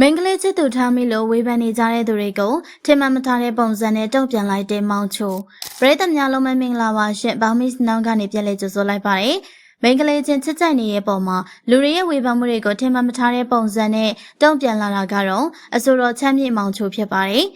မင်္ဂလေးချစ်သူထားမိလို့ဝေဖန်နေကြတဲ့သူတွေကိုထင်မှန်မထားတဲ့ပုံစံနဲ့တုံ့ပြန်လိုက်တဲ့မောင်ချိုပရိသတ်များလုံးမမင်္ဂလာပါရှင်ဘောင်မစ်နောင်ကနေပြန်လဲကြိုဆိုလိုက်ပါတယ်မင်္ဂလေးချင်းချစ်ကြိုက်နေတဲ့ပုံမှာလူတွေရဲ့ဝေဖန်မှုတွေကိုထင်မှန်မထားတဲ့ပုံစံနဲ့တုံ့ပြန်လာတာကတော့အဆိုတော်ချမ်းမြေ့မောင်ချိုဖြစ်ပါတယ်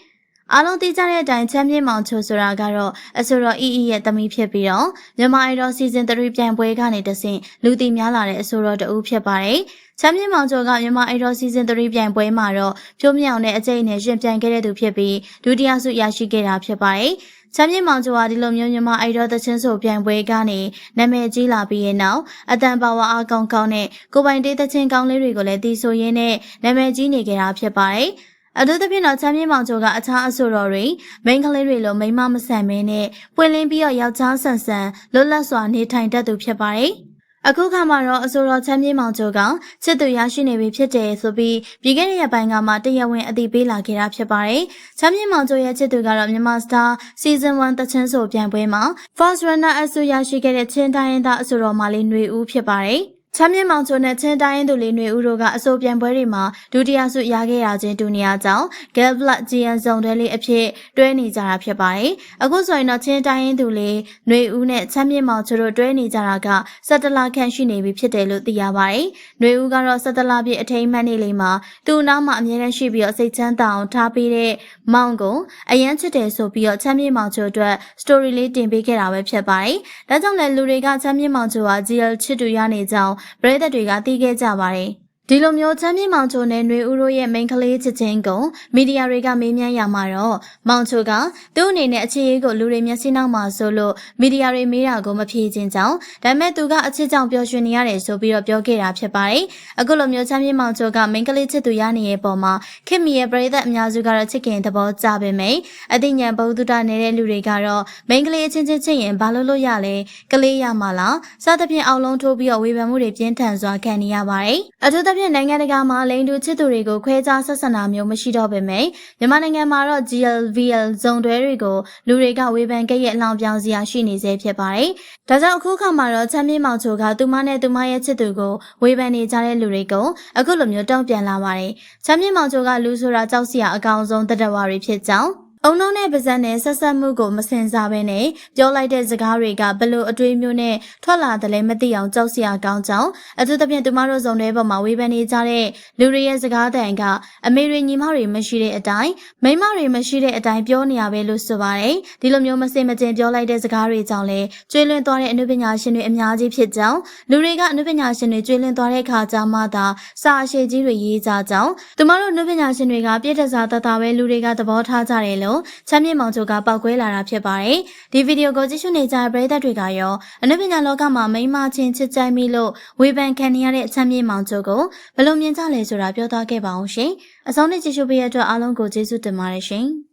အားလုံးသိကြတဲ့အတိုင်းချမ်းမြေ့မောင်ချိုဆိုတာကတော့အဆိုတော်အီအီရဲ့သမီးဖြစ်ပြီးတော့မြန်မာအိုင်ဒေါ်စီဇန်3ပြိုင်ပွဲကနေတဆင့်လူသိများလာတဲ့အဆိုတော်တဦးဖြစ်ပါတယ်။ချမ်းမြေ့မောင်ချိုကမြန်မာအိုင်ဒေါ်စီဇန်3ပြိုင်ပွဲမှာတော့ဖြိုးမြောင်တဲ့အကျိတ်နဲ့ရှင်ပြိုင်ခဲ့တဲ့သူဖြစ်ပြီးဒုတိယဆုရရှိခဲ့တာဖြစ်ပါတယ်။ချမ်းမြေ့မောင်ချိုဟာဒီလိုမျိုးမြန်မာအိုင်ဒေါ်သချင်းဆိုပြိုင်ပွဲကနေနာမည်ကြီးလာပြီးရဲ့နောက်အတန်ပါဝါအားကောင်းကောင်းနဲ့ကိုပိုင်တေးသချင်းကောင်းလေးတွေကိုလည်းတီးဆိုရင်းနဲ့နာမည်ကြီးနေကြတာဖြစ်ပါတယ်။ အထူးသဖြင့်တော့ချမ်းမြေမောင်ချိုကအခြားအဆိုတော်တွေမိန်းကလေးတွေလိုမိန်းမမဆန်မင်းနဲ့ပွင့်လင်းပြီးတော့ယောက်ျားဆန်ဆန်လွတ်လပ်စွာနေထိုင်တတ်သူဖြစ်ပါတယ်။အခုခါမှာတော့အဆိုတော်ချမ်းမြေမောင်ချိုကချစ်သူရရှိနေပြီဖြစ်တယ်ဆိုပြီးပြည်ခဲ့တဲ့ရက်ပိုင်းကမှတရားဝင်အသိပေးလာခဲ့တာဖြစ်ပါတယ်။ချမ်းမြေမောင်ချိုရဲ့ချစ်သူကတော့မြန်မာစတာ Season 1တချင်းဆိုပြိုင်ပွဲမှာ First Runner အဆူရရှိခဲ့တဲ့ချင်းတိုင်းရင်းသားအဆိုတော်မလေးຫນွေဦးဖြစ်ပါတယ်။ ချမ်းမြင့်မောင်ချိုနဲ့ချင်းတိုင်းသူလေးနွေဦးတို့ကအဆိုပြန်ပွဲတွေမှာဒုတိယဆုရခဲ့ရခြင်းတူနေရကြောင်း Gap Black GN ဇုံတွဲလေးအဖြစ်တွဲနေကြတာဖြစ်ပါတယ်။အခုဆိုရင်တော့ချင်းတိုင်းသူလေးနွေဦးနဲ့ချမ်းမြင့်မောင်ချိုတို့တွဲနေကြတာက17လခန့်ရှိနေပြီဖြစ်တယ်လို့သိရပါတယ်။နွေဦးကတော့17လပြည့်အထိမ်းအမှတ်နေ့လေးမှာသူ့နောက်မှာအမြဲတမ်းရှိပြီးတော့စိတ်ချမ်းသာအောင်ထားပေးတဲ့မောင်ကိုအရန်ချစ်တယ်ဆိုပြီးတော့ချမ်းမြင့်မောင်ချိုအတွက် story လေးတင်ပေးခဲ့တာပဲဖြစ်ပါတယ်။ဒါကြောင့်လည်းလူတွေကချမ်းမြင့်မောင်ချိုဟာ GL ချစ်တူရနေကြောင်းပရိသတ်တွေကသိခဲ့ကြပါတယ်။ ဒီလိုမျိုးချမ်းမြေမောင်ချိုနဲ့ຫນွေဦးတို့ရဲ့မိန်းကလေးချစ်ချင်းကိုမီဒီယာတွေကမေးမြန်းရမှာတော့မောင်ချိုကသူ့အနေနဲ့အခြေရေးကိုလူတွေမျက်စိနောက်မှာဆိုလို့မီဒီယာတွေမေးတာကိုမဖြေခြင်းကြောင့်ဒါပေမဲ့သူကအချစ်ကြောင့်ပျော်ရွှင်နေရတယ်ဆိုပြီးတော့ပြောခဲ့တာဖြစ်ပါတယ်။အခုလိုမျိုးချမ်းမြေမောင်ချိုကမိန်းကလေးချစ်သူရနေရဲ့ပုံမှာခင်မီရဲ့ပရိသတ်အများစုကတော့ချစ်ခင်သဘောကျပေမယ့်အသိဉာဏ်ဘုဒ္ဓတာနေတဲ့လူတွေကတော့မိန်းကလေးချင်းချင်းချစ်ရင်ဘာလို့လို့ရလဲကလေးရမှာလားစသဖြင့်အောက်လုံးထိုးပြီးတော့ဝေဖန်မှုတွေပြင်းထန်စွာခံနေရပါတယ်။အထူးသဖြင့်နိုင်ငံတကာမှာလိန်တူချစ်သူတွေကိုခွဲခြားဆက်ဆံတာမျိုးမရှိတော့ပေမယ့်မြန်မာနိုင်ငံမှာတော့ GLVL ဇုံတွဲတွေကိုလူတွေကဝေဖန်ခဲ့ရဲ့အလောင်ပြောင်စရာရှိနေစေဖြစ်ပါတယ်။ဒါကြောင့်အခုခါမှာတော့ချမ်းမြေမောင်ချိုကသူမနဲ့သူမရဲ့ချစ်သူကိုဝေဖန်နေကြတဲ့လူတွေကိုအခုလိုမျိုးတုံ့ပြန်လာပါတယ်။ချမ်းမြေမောင်ချိုကလူဆိုတာကြောက်စရာအကောင်ဆုံးတတဝါတွေဖြစ်ကြောင်း အုံလုံးနဲ့ပါဇက်နဲ့ဆက်ဆက်မှုကိုမစင်စားဘဲနဲ့ပြောလိုက်တဲ့စကားတွေကဘလို့အတွေးမျိုးနဲ့ထွက်လာတယ်လဲမသိအောင်ကြောက်စရာကောင်းကြောင်းအထူးသဖြင့်သူမတို့ဇုံတဲ့ဘက်မှာဝေဖန်နေကြတဲ့လူတွေရဲ့စကားတန်ကအမေတွေညီမတွေမရှိတဲ့အတိုင်းမိန်းမတွေမရှိတဲ့အတိုင်းပြောနေရပဲလို့ဆိုပါတယ်ဒီလိုမျိုးမစင်မကျင်ပြောလိုက်တဲ့စကားတွေကြောင့်လဲကျွေးလွန်သွားတဲ့အနုပညာရှင်တွေအများကြီးဖြစ်ကြောင်းလူတွေကအနုပညာရှင်တွေကျွေးလွန်သွားတဲ့ခါကျမှသာစာအရှိကြီးတွေရေးကြကြောင်းသူမတို့အနုပညာရှင်တွေကပြည့်တစားတသားပဲလူတွေကသဘောထားကြတယ်လို့လို့ချမ်းမြေမောင်ချိုကပောက်ကွဲလာတာဖြစ်ပါတယ်။ဒီဗီဒီယိုကိုကြည့်ရှုနေကြတဲ့ပရိသတ်တွေကရောအနုပညာလောကမှာမိန်းမချင်းချစ်ကြိုက်မိလို့ဝေဖန်ခံနေရတဲ့ချမ်းမြေမောင်ချိုကိုဘယ်လိုမြင်ကြလဲဆိုတာပြောသွားခဲ့ပါအောင်ရှင်။အဆုံးနဲ့ကြည့်ရှုပေးရတဲ့အတွက်အားလုံးကိုကျေးဇူးတင်ပါတယ်ရှင်။